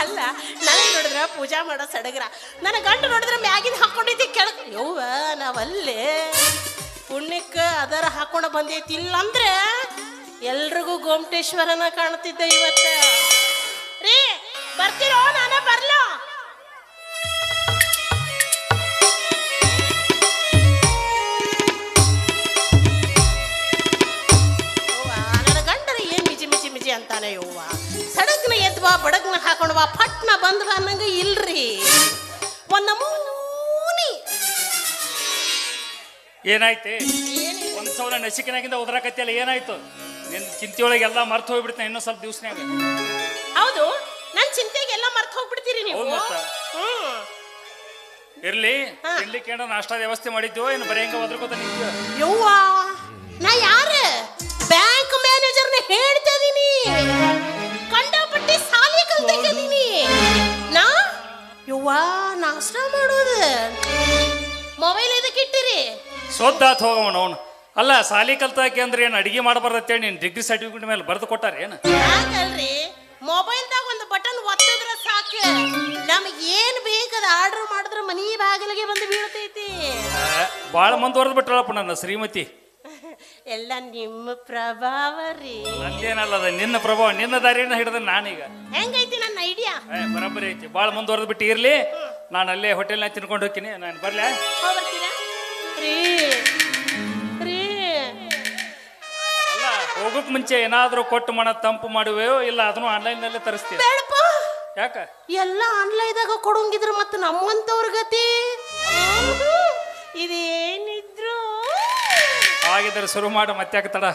ಅಲ್ಲ ನನಗೆ ನೋಡಿದ್ರ ಪೂಜಾ ಮಾಡೋ ಸಡಗರ. ನನ್ನ ಗಂಟು ನೋಡಿದ್ರೆ ಮ್ಯಾಗಿನ ಹಾಕೊಂಡಿದ್ದೆ ಕೆಳಗ್. ಯವ್ವ, ನಾವಲ್ಲೇ ಪುಣ್ಯಕ್ಕೆ ಅದರ ಹಾಕೊಂಡು ಬಂದೈತಿ. ಇಲ್ಲಂದ್ರೆ ಎಲ್ರಿಗೂ ಗೋಮಟೇಶ್ವರನ ಕಾಣ್ತಿದ್ದೆ ಇವತ್ತ. ಅಂತಾನೆ ಯವ್ವ. ಸಡಗ್ನ ಎದ್ವಾ ಬಡಗ್ನ ಹಾಕೊಂಡ್ವಾ ಪಟ್ನ ಬಂದ್ರ ಅನ್ನಂಗ ಇಲ್ರಿ. ಒಂದ್ ನಮೂನಿ. ಏನಾಯ್ತೆ? ಒಂದ್ ಸಾವಿರ ನಸಿಕಿನಾಗಿಂದ ಉದ್ರಾಕತ್ತಿಯಲ್ಲ ಏನಾಯ್ತು? ನಿನ್ ಚಿಂತೆಯೊಳಗೆ ಎಲ್ಲ ಮರ್ತು ಹೋಗ್ಬಿಡ್ತಾನೆ ಇನ್ನೊಂದ್ ಸ್ವಲ್ಪ ದಿವ್ಸನ್ಯಾಗ. ಹೌದು ನನ್ ಚಿಂತೆಗೆಲ್ಲ ಮರ್ತು ಹೋಗ್ಬಿಡ್ತೀರಿ ನೀವು. ಹ್ಮ್. ಇರ್ಲಿ. ತಿನ್ಲಿಕ್ಕೆ ಏನೋ ನಾಷ್ಟಾ ವ್ಯವಸ್ಥೆ ಮಾಡಿದ್ವೋ ಏನು ಬರೆಯಂಗ ಹೋದ್ರೆ ಒದ್ರಕೋತ ನಿಂತೀವ ಯವ್ವ ಕಂಡಪಟ್ಟಿ ಸಾಲಿ ಕಲ್ತಿದ್ದೀನಿ ನಾ? ಯವ್ವ ನಾಷ್ಟ ಮಾಡೋದು. ಮೊಬೈಲ್ ಇದಕ್ಕೆ ಇಟ್ಟಿರಿ? ಸೋದ್ದಾತ್ ಹೋಗವಣ ಅವನು. ಅಲ್ಲ ಸಾಲಿ ಕಲ್ತಾಕೆ ಅಂದ್ರೆ ಏನು ಅಡಿಗೆ ಮಾಡಬಾರ್ದತ್ತೇಳಿ ನೀನು ಡಿಗ್ರಿ ಸರ್ಟಿಫಿಕೇಟ್ ಮೇಲೆ ಬರೆದು ಕೊಟ್ಟಾರ ಏನು? ಯಾಕಲ್ರಿ ಮೊಬೈಲ್ದಾಗ ಒಂದು ಬಟನ್ ಒತ್ತಿದ್ರೆ ಸಾಕು. ನಮಗೆ ಏನು ಬೇಕದ ಆರ್ಡರ್ ಮಾಡಿದ್ರೆ ಮನಿ ಬಾಗಿಲಿಗೆ ಬಂದು ಬೀಳ್ತೈತಿ. ಭಾಳ ಮುಂದುವರೆದು ಬಿಟ್ರಪ್ಪ ನನ್ನ ಶ್ರೀಮತಿ. ಎಲ್ಲ ನಿಮ್ಮ ಪ್ರಭಾವ ರೀ. ನಂದೇನಲ್ಲದ ನಿನ್ನ ಪ್ರಭಾವ ನಿನ್ನ ದಾರಿನ ಹಿಡಿದ ನಾನೀಗ. ಹೆಂಗೈತಿ ನನ್ನ ಐಡಿಯಾ ಏ ಬರೋಬ್ಬರಿ ಐತಿ. ಭಾಳ ಮುಂದುವರೆದು ಬಿಟ್ಟು ಇರ್ಲಿ. ನಾನು ಅಲ್ಲೇ ಹೋಟೆಲ್ನಾಗ ತಿನ್ಕೊಂಡು ಹೋಗ್ತೀನಿ. ನಾನು ಬರ್ಲಾ? ಹೋಗಕ್ ರೀ. ರೀ. ಅಲ್ಲ ಹೋಗೋಕ್ ಮುಂಚೆ ಏನಾದರೂ ಕೊಟ್ಟು ಮಣ ತಂಪು ಮಾಡುವೆಯೋ ಇಲ್ಲ ಅದನ್ನು ಆನ್ಲೈನ್ನಲ್ಲೇ ತರಿಸ್ತೀವಿ ಬೇಡಪ್ಪ. ಯಾಕ? ಎಲ್ಲ ಆನ್ಲೈನ್ದಾಗ ಕೊಡೋಂಗಿದ್ರ ಮತ್ತೆ ನಮ್ಮಂತವ್ರ ಗತಿ. ಇದೇನಿದ್ರು ಯಾವಾಗಿದ್ದರೆ ಶುರು ಮಾಡಿ ಮತ್ತೆ ಆಗ್ತಾಡ